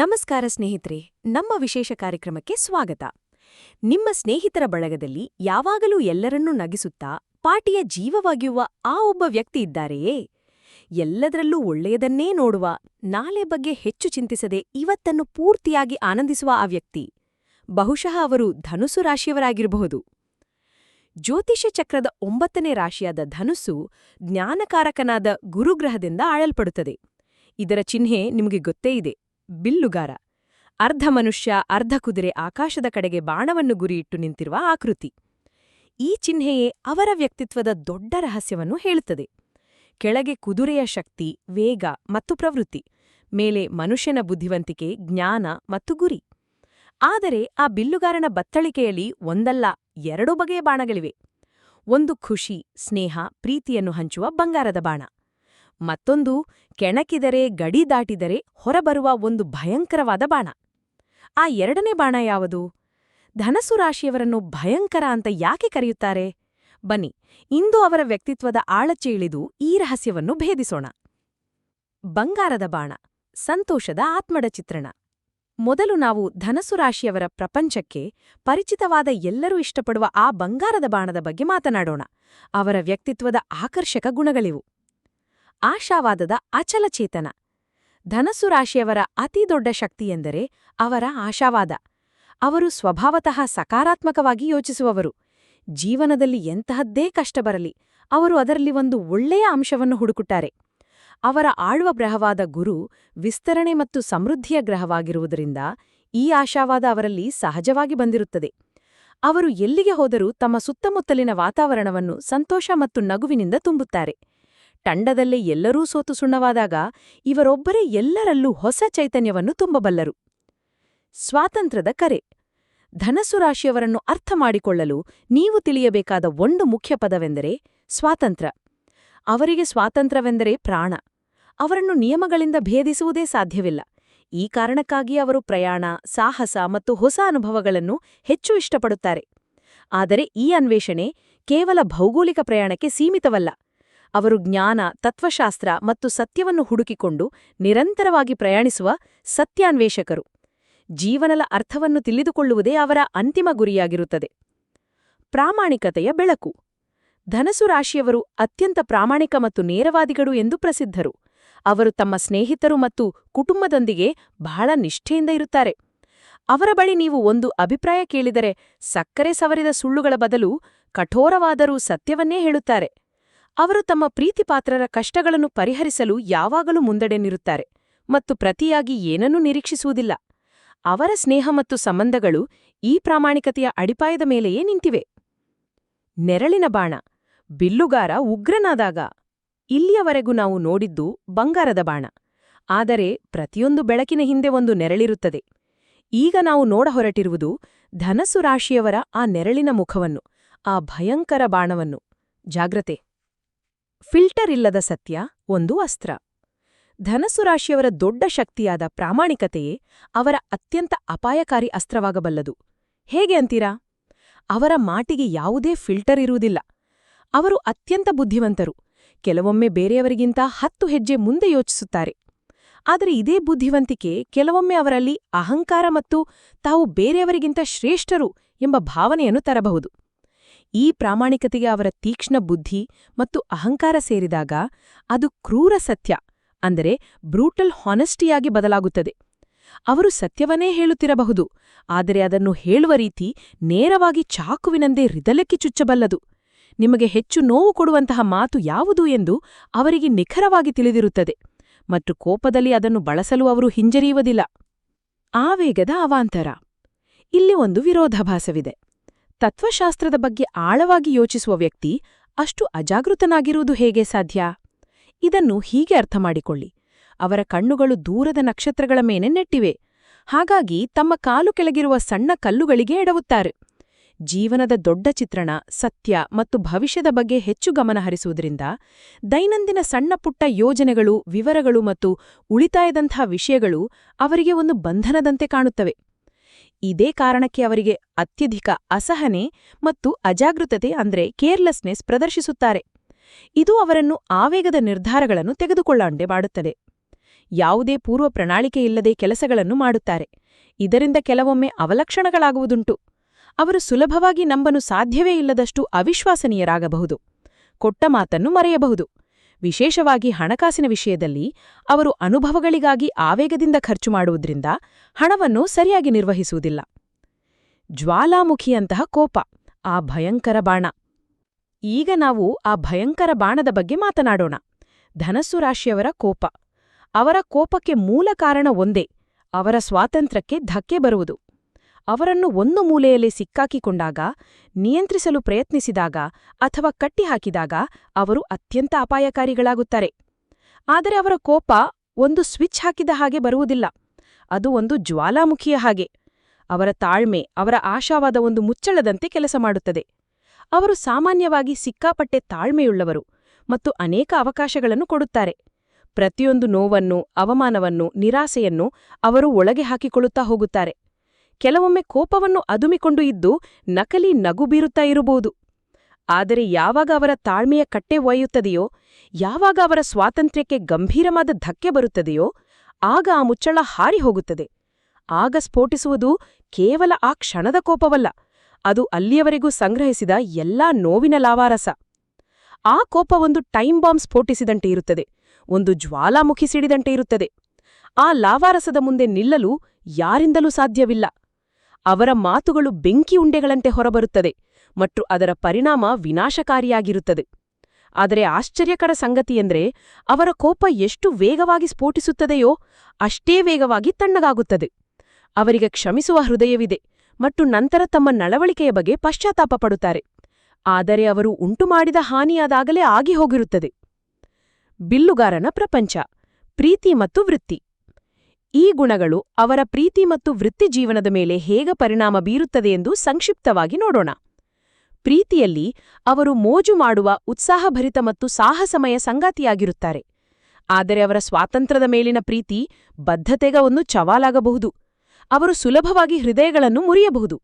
ನಮಸ್ಕಾರ ಸ್ನೇಹಿತರೆ, ನಮ್ಮ ವಿಶೇಷ ಕಾರ್ಯಕ್ರಮಕ್ಕೆ ಸ್ವಾಗತ. ನಿಮ್ಮ ಸ್ನೇಹಿತರ ಬಳಗದಲ್ಲಿ ಯಾವಾಗಲೂ ಎಲ್ಲರನ್ನೂ ನಗಿಸುತ್ತಾ ಪಾಟಿಯ ಜೀವವಾಗಿರುವ ಆ ಒಬ್ಬ ವ್ಯಕ್ತಿ ಇದ್ದಾರೆಯೇ? ಎಲ್ಲದರಲ್ಲೂ ಒಳ್ಳೆಯದನ್ನೇ ನೋಡುವ ನಾಳೆ ಬಗ್ಗೆ ಹೆಚ್ಚು ಚಿಂತಿಸದೆ ಇವತ್ತನ್ನು ಪೂರ್ತಿಯಾಗಿ ಆನಂದಿಸುವ ಆ ವ್ಯಕ್ತಿ. ಬಹುಶಃ ಅವರು ಧನುಸು ರಾಶಿಯವರಾಗಿರಬಹುದು. ಜ್ಯೋತಿಷ್ಯ ಚಕ್ರದ ಒಂಬತ್ತನೇ ರಾಶಿಯಾದ ಧನುಸ್ಸು ಜ್ಞಾನಕಾರಕನಾದ ಗುರುಗ್ರಹದಿಂದ ಆಳಲ್ಪಡುತ್ತದೆ. ಇದರ ಚಿಹ್ನೆ ನಿಮಗೆ ಗೊತ್ತೇ ಇದೆ. ಬಿಲ್ಲುಗಾರ. ಅರ್ಧ ಮನುಷ್ಯ, ಅರ್ಧ ಕುದುರೆ ಆಕಾಶದ ಕಡೆಗೆ ಬಾಣವನ್ನು ಗುರಿಯಿಟ್ಟು ನಿಂತಿರುವ ಆಕೃತಿ ಈ ಚಿಹ್ನೆಯೇ ಅವರ ವ್ಯಕ್ತಿತ್ವದ ದೊಡ್ಡ ರಹಸ್ಯವನ್ನು ಹೇಳುತ್ತದೆ. ಕೆಳಗೆ ಕುದುರೆಯ ಶಕ್ತಿ, ವೇಗ ಮತ್ತು ಪ್ರವೃತ್ತಿ, ಮೇಲೆ ಮನುಷ್ಯನ ಬುದ್ಧಿವಂತಿಕೆ, ಜ್ಞಾನ ಮತ್ತು ಗುರಿ. ಆದರೆ ಆ ಬಿಲ್ಲುಗಾರನ ಬತ್ತಳಿಕೆಯಲ್ಲಿ ಒಂದಲ್ಲ, ಎರಡು ಬಗೆಯ ಬಾಣಗಳಿವೆ. ಒಂದು ಖುಷಿ, ಸ್ನೇಹ, ಪ್ರೀತಿಯನ್ನು ಹಂಚುವ ಬಂಗಾರದ ಬಾಣ. ಮತ್ತೊಂದು ಕೆಣಕಿದರೆ, ಗಡಿ ದಾಟಿದರೆ ಹೊರಬರುವ ಒಂದು ಭಯಂಕರವಾದ ಬಾಣ. ಆ ಎರಡನೇ ಬಾಣ ಯಾವುದು? ಧನಸ್ಸು ರಾಶಿಯವರನ್ನು ಭಯಂಕರ ಅಂತ ಯಾಕೆ ಕರೆಯುತ್ತಾರೆ? ಬನ್ನಿ, ಇಂದು ಅವರ ವ್ಯಕ್ತಿತ್ವದ ಆಳಚ್ಚೆ ಇಳಿದು ಈ ರಹಸ್ಯವನ್ನು ಭೇದಿಸೋಣ. ಬಂಗಾರದ ಬಾಣ, ಸಂತೋಷದ ಆತ್ಮಡ ಚಿತ್ರಣ. ಮೊದಲು ನಾವು ಧನಸ್ಸು ರಾಶಿಯವರ ಪ್ರಪಂಚಕ್ಕೆ ಪರಿಚಿತವಾದ ಎಲ್ಲರೂ ಇಷ್ಟಪಡುವ ಆ ಬಂಗಾರದ ಬಾಣದ ಬಗ್ಗೆ ಮಾತನಾಡೋಣ. ಅವರ ವ್ಯಕ್ತಿತ್ವದ ಆಕರ್ಷಕ ಗುಣಗಳಿವು. ಆಶಾವಾದದ ಅಚಲಚೇತನ. ಧನಸ್ಸು ರಾಶಿಯವರ ಅತಿದೊಡ್ಡ ಶಕ್ತಿಯೆಂದರೆ ಅವರ ಆಶಾವಾದ. ಅವರು ಸ್ವಭಾವತಃ ಸಕಾರಾತ್ಮಕವಾಗಿ ಯೋಚಿಸುವವರು. ಜೀವನದಲ್ಲಿ ಎಂತಹದ್ದೇ ಕಷ್ಟ ಬರಲಿ, ಅವರು ಅದರಲ್ಲಿ ಒಂದು ಒಳ್ಳೆಯ ಅಂಶವನ್ನು ಹುಡುಕುತ್ತಾರೆ. ಅವರ ಆಳುವ ಗ್ರಹವಾದ ಗುರು ವಿಸ್ತರಣೆ ಮತ್ತು ಸಮೃದ್ಧಿಯ ಗ್ರಹವಾಗಿರುವುದರಿಂದ ಈ ಆಶಾವಾದ ಅವರಲ್ಲಿ ಸಹಜವಾಗಿ ಬಂದಿರುತ್ತದೆ. ಅವರು ಎಲ್ಲಿಗೆ ಹೋದರೂ ತಮ್ಮ ಸುತ್ತಮುತ್ತಲಿನ ವಾತಾವರಣವನ್ನು ಸಂತೋಷ ಮತ್ತು ನಗುವಿನಿಂದ ತುಂಬುತ್ತಾರೆ. ತಂಡದಲ್ಲೇ ಎಲ್ಲರೂ ಸೋತು ಸುಣ್ಣವಾದಾಗ ಇವರೊಬ್ಬರೇ ಎಲ್ಲರಲ್ಲೂ ಹೊಸ ಚೈತನ್ಯವನ್ನು ತುಂಬಬಲ್ಲರು. ಸ್ವಾತಂತ್ರ್ಯದ ಕರೆ. ಧನಸ್ಸು ರಾಶಿಯವರನ್ನು ಅರ್ಥ ಮಾಡಿಕೊಳ್ಳಲು ನೀವು ತಿಳಿಯಬೇಕಾದ ಒಂದು ಮುಖ್ಯ ಪದವೆಂದರೆ ಸ್ವಾತಂತ್ರ್ಯ. ಅವರಿಗೆ ಸ್ವಾತಂತ್ರ್ಯವೆಂದರೆ ಪ್ರಾಣ. ಅವರನ್ನು ನಿಯಮಗಳಿಂದ ಭೇದಿಸುವುದೇ ಸಾಧ್ಯವಿಲ್ಲ. ಈ ಕಾರಣಕ್ಕಾಗಿ ಅವರು ಪ್ರಯಾಣ, ಸಾಹಸ ಮತ್ತು ಹೊಸ ಅನುಭವಗಳನ್ನು ಹೆಚ್ಚು ಇಷ್ಟಪಡುತ್ತಾರೆ. ಆದರೆ ಈ ಅನ್ವೇಷಣೆ ಕೇವಲ ಭೌಗೋಳಿಕ ಪ್ರಯಾಣಕ್ಕೆ ಸೀಮಿತವಲ್ಲ. ಅವರು ಜ್ಞಾನ, ತತ್ವಶಾಸ್ತ್ರ ಮತ್ತು ಸತ್ಯವನ್ನು ಹುಡುಕಿಕೊಂಡು ನಿರಂತರವಾಗಿ ಪ್ರಯಾಣಿಸುವ ಸತ್ಯಾನ್ವೇಷಕರು. ಜೀವನದ ಅರ್ಥವನ್ನು ತಿಳಿದುಕೊಳ್ಳುವುದೇ ಅವರ ಅಂತಿಮ ಗುರಿಯಾಗಿರುತ್ತದೆ. ಪ್ರಾಮಾಣಿಕತೆಯ ಬೆಳಕು. ಧನಸು ರಾಶಿಯವರು ಅತ್ಯಂತ ಪ್ರಾಮಾಣಿಕ ಮತ್ತು ನೇರವಾದಿಗಳು ಎಂದು ಪ್ರಸಿದ್ಧರು. ಅವರು ತಮ್ಮ ಸ್ನೇಹಿತರು ಮತ್ತು ಕುಟುಂಬದೊಂದಿಗೆ ಬಹಳ ನಿಷ್ಠೆಯಿಂದ ಇರುತ್ತಾರೆ. ಅವರ ಬಳಿ ನೀವು ಒಂದು ಅಭಿಪ್ರಾಯ ಕೇಳಿದರೆ ಸಕ್ಕರೆ ಸವರಿದ ಸುಳ್ಳುಗಳ ಬದಲು ಕಠೋರವಾದರೂ ಸತ್ಯವನ್ನೇ ಹೇಳುತ್ತಾರೆ. ಅವರು ತಮ್ಮ ಪ್ರೀತಿಪಾತ್ರರ ಕಷ್ಟಗಳನ್ನು ಪರಿಹರಿಸಲು ಯಾವಾಗಲೂ ಮುಂದಡೆ ನಿರುತ್ತಾರೆ ಮತ್ತು ಪ್ರತಿಯಾಗಿ ಏನನ್ನೂ ನಿರೀಕ್ಷಿಸುವುದಿಲ್ಲ. ಅವರ ಸ್ನೇಹ ಮತ್ತು ಸಂಬಂಧಗಳು ಈ ಪ್ರಾಮಾಣಿಕತೆಯ ಅಡಿಪಾಯದ ಮೇಲೆಯೇ ನಿಂತಿವೆ. ನೆರಳಿನ ಬಾಣ. ಬಿಲ್ಲುಗಾರ ಉಗ್ರನಾದಾಗ ಇಲ್ಲಿಯವರೆಗೂ ನಾವು ನೋಡಿದ್ದು ಬಂಗಾರದ ಬಾಣ. ಆದರೆ ಪ್ರತಿಯೊಂದು ಬೆಳಕಿನ ಹಿಂದೆ ಒಂದು ನೆರಳಿರುತ್ತದೆ. ಈಗ ನಾವು ನೋಡ ಹೊರಟಿರುವುದು ಧನಸ್ಸು ರಾಶಿಯವರ ಆ ನೆರಳಿನ ಮುಖವನ್ನು, ಆ ಭಯಂಕರ ಬಾಣವನ್ನು. ಜಾಗ್ರತೆ. ಫಿಲ್ಟರ್ ಇಲ್ಲದ ಸತ್ಯ ಒಂದು ಅಸ್ತ್ರ. ಧನಸ್ಸು ರಾಶಿಯವರ ದೊಡ್ಡ ಶಕ್ತಿಯಾದ ಪ್ರಾಮಾಣಿಕತೆಯೇ ಅವರ ಅತ್ಯಂತ ಅಪಾಯಕಾರಿ ಅಸ್ತ್ರವಾಗಬಲ್ಲದು. ಹೇಗೆ ಅಂತೀರಾ? ಅವರ ಮಾಟಿಗೆ ಯಾವುದೇ ಫಿಲ್ಟರ್ ಇರುವುದಿಲ್ಲ. ಅವರು ಅತ್ಯಂತ ಬುದ್ಧಿವಂತರು. ಕೆಲವೊಮ್ಮೆ ಬೇರೆಯವರಿಗಿಂತ ಹತ್ತು ಹೆಜ್ಜೆ ಮುಂದೆ ಯೋಚಿಸುತ್ತಾರೆ. ಆದರೆ ಇದೇ ಬುದ್ಧಿವಂತಿಕೆ ಕೆಲವೊಮ್ಮೆ ಅವರಲ್ಲಿ ಅಹಂಕಾರ ಮತ್ತು ತಾವು ಬೇರೆಯವರಿಗಿಂತ ಶ್ರೇಷ್ಠರು ಎಂಬ ಭಾವನೆಯನ್ನು ತರಬಹುದು. ಈ ಪ್ರಾಮಾಣಿಕತೆಗೆ ಅವರ ತೀಕ್ಷ್ಣ ಬುದ್ಧಿ ಮತ್ತು ಅಹಂಕಾರ ಸೇರಿದಾಗ ಅದು ಕ್ರೂರ ಸತ್ಯ, ಅಂದರೆ ಬ್ರೂಟಲ್ ಹಾನೆಸ್ಟಿಯಾಗಿ ಬದಲಾಗುತ್ತದೆ. ಅವರು ಸತ್ಯವನ್ನೇ ಹೇಳುತ್ತಿರಬಹುದು, ಆದರೆ ಅದನ್ನು ಹೇಳುವ ರೀತಿ ನೇರವಾಗಿ ಚಾಕುವಿನಂದೇ ಹೃದಲಕ್ಕಿ ಚುಚ್ಚಬಲ್ಲದು. ನಿಮಗೆ ಹೆಚ್ಚು ನೋವು ಕೊಡುವಂತಹ ಮಾತು ಯಾವುದು ಎಂದು ಅವರಿಗೆ ನಿಖರವಾಗಿ ತಿಳಿದಿರುತ್ತದೆ, ಮತ್ತು ಕೋಪದಲ್ಲಿ ಅದನ್ನು ಬಳಸಲು ಅವರು ಹಿಂಜರಿಯುವುದಿಲ್ಲ. ಆವೇಗದ ಅವಾಂತರ. ಇಲ್ಲಿ ಒಂದು ವಿರೋಧಾಭಾಸವಿದೆ. ತತ್ವಶಾಸ್ತ್ರದ ಬಗ್ಗೆ ಆಳವಾಗಿ ಯೋಚಿಸುವ ವ್ಯಕ್ತಿ ಅಷ್ಟು ಅಜಾಗೃತನಾಗಿರುವುದು ಹೇಗೆ ಸಾಧ್ಯ? ಇದನ್ನು ಹೀಗೆ ಅರ್ಥ ಮಾಡಿಕೊಳ್ಳಿ ಅವರ ಕಣ್ಣುಗಳು ದೂರದ ನಕ್ಷತ್ರಗಳ ಮೇಲೆ ನೆಟ್ಟಿವೆ. ಹಾಗಾಗಿ ತಮ್ಮ ಕಾಲು ಕೆಳಗಿರುವ ಸಣ್ಣ ಕಲ್ಲುಗಳಿಗೆ ಎಡವುತ್ತಾರೆ. ಜೀವನದ ದೊಡ್ಡ ಚಿತ್ರಣ, ಸತ್ಯ ಮತ್ತು ಭವಿಷ್ಯದ ಬಗ್ಗೆ ಹೆಚ್ಚು ಗಮನಹರಿಸುವುದರಿಂದ ದೈನಂದಿನ ಸಣ್ಣಪುಟ್ಟ ಯೋಜನೆಗಳು, ವಿವರಗಳು ಮತ್ತು ಉಳಿತಾಯದಂಥ ವಿಷಯಗಳು ಅವರಿಗೆ ಒಂದು ಬಂಧನದಂತೆ ಕಾಣುತ್ತವೆ. ಇದೇ ಕಾರಣಕ್ಕೆ ಅವರಿಗೆ ಅತ್ಯಧಿಕ ಅಸಹನೆ ಮತ್ತು ಅಜಾಗೃತತೆ ಅಂದ್ರೆ ಕೇರ್ಲೆಸ್ನೆಸ್ ಪ್ರದರ್ಶಿಸುತ್ತಾರೆ. ಇದು ಅವರನ್ನು ಆವೇಗದ ನಿರ್ಧಾರಗಳನ್ನು ತೆಗೆದುಕೊಳ್ಳಂಡೆ ಮಾಡುತ್ತದೆ. ಯಾವುದೇ ಪೂರ್ವ ಪ್ರಣಾಳಿಕೆಯಿಲ್ಲದೆ ಕೆಲಸಗಳನ್ನು ಮಾಡುತ್ತಾರೆ. ಇದರಿಂದ ಕೆಲವೊಮ್ಮೆ ಅವಲಕ್ಷಣಗಳಾಗುವುದುಂಟು. ಅವರು ಸುಲಭವಾಗಿ ನಂಬನು ಸಾಧ್ಯವೇ ಇಲ್ಲದಷ್ಟು ಅವಿಶ್ವಾಸನೀಯರಾಗಬಹುದು. ಕೊಟ್ಟ ಮಾತನ್ನು ಮರೆಯಬಹುದು. ವಿಶೇಷವಾಗಿ ಹಣಕಾಸಿನ ವಿಷಯದಲ್ಲಿ ಅವರು ಅನುಭವಗಳಿಗಾಗಿ ಆವೇಗದಿಂದ ಖರ್ಚು ಮಾಡುವುದರಿಂದ ಹಣವನ್ನು ಸರಿಯಾಗಿ ನಿರ್ವಹಿಸುವುದಿಲ್ಲ. ಜ್ವಾಲಾಮುಖಿಯಂತಹ ಕೋಪ, ಆ ಭಯಂಕರ ಬಾಣ. ಈಗ ನಾವು ಆ ಭಯಂಕರ ಬಾಣದ ಬಗ್ಗೆ ಮಾತನಾಡೋಣ. ಧನಸ್ಸು ರಾಶಿಯವರ ಕೋಪ. ಅವರ ಕೋಪಕ್ಕೆ ಮೂಲ ಕಾರಣ ಒಂದೇ, ಅವರ ಸ್ವಾತಂತ್ರ್ಯಕ್ಕೆ ಧಕ್ಕೆ ಬರುವುದು. ಅವರನ್ನು ಒಂದು ಮೂಲೆಯಲ್ಲಿ ಸಿಕ್ಕಾಕಿಕೊಂಡಾಗ, ನಿಯಂತ್ರಿಸಲು ಪ್ರಯತ್ನಿಸಿದಾಗ ಅಥವಾ ಕಟ್ಟಿಹಾಕಿದಾಗ ಅವರು ಅತ್ಯಂತ ಅಪಾಯಕಾರಿಗಳಾಗುತ್ತಾರೆ. ಆದರೆ ಅವರ ಕೋಪ ಒಂದು ಸ್ವಿಚ್ ಹಾಕಿದ ಹಾಗೆ ಬರುವುದಿಲ್ಲ. ಅದು ಒಂದು ಜ್ವಾಲಾಮುಖಿಯ ಹಾಗೆ. ಅವರ ತಾಳ್ಮೆ, ಅವರ ಆಶಾವಾದ ಒಂದು ಮುಚ್ಚಳದಂತೆ ಕೆಲಸ ಮಾಡುತ್ತದೆ. ಅವರು ಸಾಮಾನ್ಯವಾಗಿ ಸಿಕ್ಕಾಪಟ್ಟೆ ತಾಳ್ಮೆಯುಳ್ಳವರು ಮತ್ತು ಅನೇಕ ಅವಕಾಶಗಳನ್ನು ಕೊಡುತ್ತಾರೆ. ಪ್ರತಿಯೊಂದು ನೋವನ್ನು, ಅವಮಾನವನ್ನು, ನಿರಾಸೆಯನ್ನು ಅವರು ಒಳಗೆ ಹಾಕಿಕೊಳ್ಳುತ್ತಾ ಹೋಗುತ್ತಾರೆ. ಕೆಲವೊಮ್ಮೆ ಕೋಪವನ್ನು ಅದುಮಿಕೊಂಡು ಇದ್ದು ನಕಲಿ ನಗು ಬೀರುತ್ತಾ ಇರಬಹುದು. ಆದರೆ ಯಾವಾಗ ಅವರ ತಾಳ್ಮೆಯ ಕಟ್ಟೆ ಒಯ್ಯುತ್ತದೆಯೋ, ಯಾವಾಗ ಅವರ ಸ್ವಾತಂತ್ರ್ಯಕ್ಕೆ ಗಂಭೀರವಾದ ಧಕ್ಕೆ ಬರುತ್ತದೆಯೋ, ಆಗ ಆ ಮುಚ್ಚಳ ಹಾರಿ ಹೋಗುತ್ತದೆ. ಆಗ ಸ್ಫೋಟಿಸುವುದು ಕೇವಲ ಆ ಕ್ಷಣದ ಕೋಪವಲ್ಲ, ಅದು ಅಲ್ಲಿಯವರೆಗೂ ಸಂಗ್ರಹಿಸಿದ ಎಲ್ಲಾ ನೋವಿನ ಲಾವಾರಸ. ಆ ಕೋಪ ಒಂದು ಟೈಮ್ ಬಾಂಬ್ ಸ್ಫೋಟಿಸಿದಂತೆ ಇರುತ್ತದೆ, ಒಂದು ಜ್ವಾಲಾಮುಖಿ ಸಿಡಿದಂತೆ ಇರುತ್ತದೆ. ಆ ಲಾವಾರಸದ ಮುಂದೆ ನಿಲ್ಲಲು ಯಾರಿಂದಲೂ ಸಾಧ್ಯವಿಲ್ಲ. ಅವರ ಮಾತುಗಳು ಬೆಂಕಿ ಉಂಡೆಗಳಂತೆ ಹೊರಬರುತ್ತದೆ ಮತ್ತು ಅದರ ಪರಿಣಾಮ ವಿನಾಶಕಾರಿಯಾಗಿರುತ್ತದೆ. ಆದರೆ ಆಶ್ಚರ್ಯಕರ ಸಂಗತಿಯೆಂದರೆ ಅವರ ಕೋಪ ಎಷ್ಟು ವೇಗವಾಗಿ ಸ್ಫೋಟಿಸುತ್ತದೆಯೋ ಅಷ್ಟೇ ವೇಗವಾಗಿ ತಣ್ಣಗಾಗುತ್ತದೆ. ಅವರಿಗೆ ಕ್ಷಮಿಸುವ ಹೃದಯವಿದೆ ಮತ್ತು ನಂತರ ತಮ್ಮ ನಳವಳಿಕೆಯ ಬಗ್ಗೆ ಪಶ್ಚಾತ್ತಾಪ ಪಡುತ್ತಾರೆ. ಆದರೆ ಅವರು ಉಂಟುಮಾಡಿದ ಹಾನಿಯಾದಾಗಲೇ ಆಗಿ ಹೋಗಿರುತ್ತದೆ. ಬಿಲ್ಲುಗಾರನ ಪ್ರಪಂಚ, ಪ್ರೀತಿ ಮತ್ತು ವೃತ್ತಿ. ಈ ಗುಣಗಳು ಅವರ ಪ್ರೀತಿ ಮತ್ತು ವೃತ್ತಿ ಜೀವನದ ಮೇಲೆ ಹೇಗೆ ಪರಿಣಾಮ ಬೀರುತ್ತದೆ ಎಂದು ಸಂಕ್ಷಿಪ್ತವಾಗಿ ನೋಡೋಣ. ಪ್ರೀತಿಯಲ್ಲಿ ಅವರು ಮೋಜು ಮಾಡುವ ಉತ್ಸಾಹಭರಿತ ಮತ್ತು ಸಾಹಸಮಯ ಸಂಗಾತಿಯಾಗಿರುತ್ತಾರೆ. ಆದರೆ ಅವರ ಸ್ವಾತಂತ್ರ್ಯದ ಮೇಲಿನ ಪ್ರೀತಿ ಬದ್ಧತೆಗ ಒಂದು ಚವಾಲಾಗಬಹುದು. ಅವರು ಸುಲಭವಾಗಿ ಹೃದಯಗಳನ್ನು ಮುರಿಯಬಹುದು.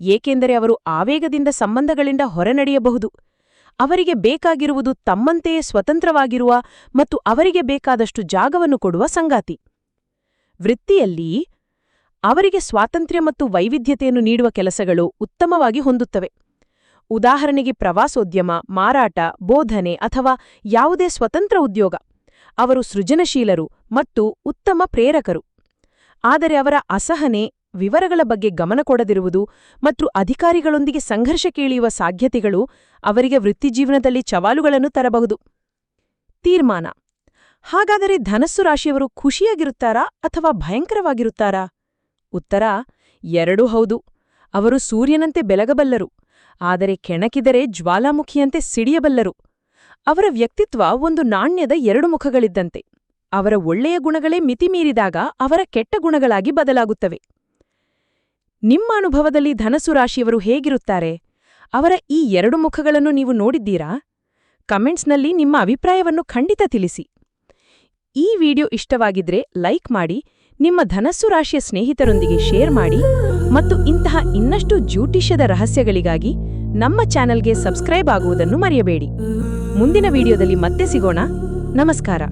ಏಕೆಂದರೆ ಅವರು ಆವೇಗದಿಂದ ಸಂಬಂಧಗಳಿಂದ ಹೊರನಡೆಯಬಹುದು. ಅವರಿಗೆ ಬೇಕಾಗಿರುವುದು ತಮ್ಮಂತೆಯೇ ಸ್ವತಂತ್ರವಾಗಿರುವ ಮತ್ತು ಅವರಿಗೆ ಬೇಕಾದಷ್ಟು ಜಾಗವನ್ನು ಕೊಡುವ ಸಂಗಾತಿ. ವೃತ್ತಿಯಲ್ಲಿ ಅವರಿಗೆ ಸ್ವಾತಂತ್ರ್ಯ ಮತ್ತು ವೈವಿಧ್ಯತೆಯನ್ನು ನೀಡುವ ಕೆಲಸಗಳು ಉತ್ತಮವಾಗಿ ಹೊಂದುತ್ತವೆ. ಉದಾಹರಣೆಗೆ ಪ್ರವಾಸೋದ್ಯಮ, ಮಾರಾಟ, ಬೋಧನೆ ಅಥವಾ ಯಾವುದೇ ಸ್ವತಂತ್ರ ಉದ್ಯೋಗ. ಅವರು ಸೃಜನಶೀಲರು ಮತ್ತು ಉತ್ತಮ ಪ್ರೇರಕರು. ಆದರೆ ಅವರ ಅಸಹನೆ ವಿವರಗಳ ಬಗ್ಗೆ ಗಮನ ಕೊಡದಿರುವುದು ಮತ್ತು ಅಧಿಕಾರಿಗಳೊಂದಿಗೆ ಸಂಘರ್ಷ ಕೇಳಿಯುವ ಸಾಧ್ಯತೆಗಳು ಅವರಿಗೆ ವೃತ್ತಿಜೀವನದಲ್ಲಿ ಚವಾಲುಗಳನ್ನು ತರಬಹುದು. ತೀರ್ಮಾನ. ಹಾಗಾದರೆ ಧನಸ್ಸು ರಾಶಿಯವರು ಖುಷಿಯಾಗಿರುತ್ತಾರಾ ಅಥವಾ ಭಯಂಕರವಾಗಿರುತ್ತಾರಾ? ಉತ್ತರ, ಎರಡೂ ಹೌದು. ಅವರು ಸೂರ್ಯನಂತೆ ಬೆಲಗಬಲ್ಲರು ಆದರೆ ಕೆಣಕಿದರೆ ಜ್ವಾಲಾಮುಖಿಯಂತೆ ಸಿಡಿಯಬಲ್ಲರು. ಅವರ ವ್ಯಕ್ತಿತ್ವ ಒಂದು ನಾಣ್ಯದ ಎರಡು ಮುಖಗಳಿದ್ದಂತೆ. ಅವರ ಒಳ್ಳೆಯ ಗುಣಗಳೇ ಮಿತಿಮೀರಿದಾಗ ಅವರ ಕೆಟ್ಟ ಗುಣಗಳಾಗಿ ಬದಲಾಗುತ್ತವೆ. ನಿಮ್ಮ ಅನುಭವದಲ್ಲಿ ಧನಸು ರಾಶಿಯವರು ಹೇಗಿರುತ್ತಾರೆ? ಅವರ ಈ ಎರಡು ಮುಖಗಳನ್ನು ನೀವು ನೋಡಿದ್ದೀರಾ? ಕಮೆಂಟ್ಸ್ನಲ್ಲಿ ನಿಮ್ಮ ಅಭಿಪ್ರಾಯವನ್ನು ಖಂಡಿತ ತಿಳಿಸಿ. ಈ ವಿಡಿಯೋ ಇಷ್ಟವಾಗಿದ್ರೆ ಲೈಕ್ ಮಾಡಿ, ನಿಮ್ಮ ಧನಸ್ಸು ರಾಶಿಯ ಸ್ನೇಹಿತರೊಂದಿಗೆ ಶೇರ್ ಮಾಡಿ ಮತ್ತು ಇಂತಹ ಇನ್ನಷ್ಟು ಜ್ಯೋತಿಷ್ಯದ ರಹಸ್ಯಗಳಿಗಾಗಿ ನಮ್ಮ ಚಾನೆಲ್ಗೆ ಸಬ್ಸ್ಕ್ರೈಬ್ ಆಗುವುದನ್ನು ಮರೆಯಬೇಡಿ. ಮುಂದಿನ ವಿಡಿಯೋದಲ್ಲಿ ಮತ್ತೆ ಸಿಗೋಣ. ನಮಸ್ಕಾರ.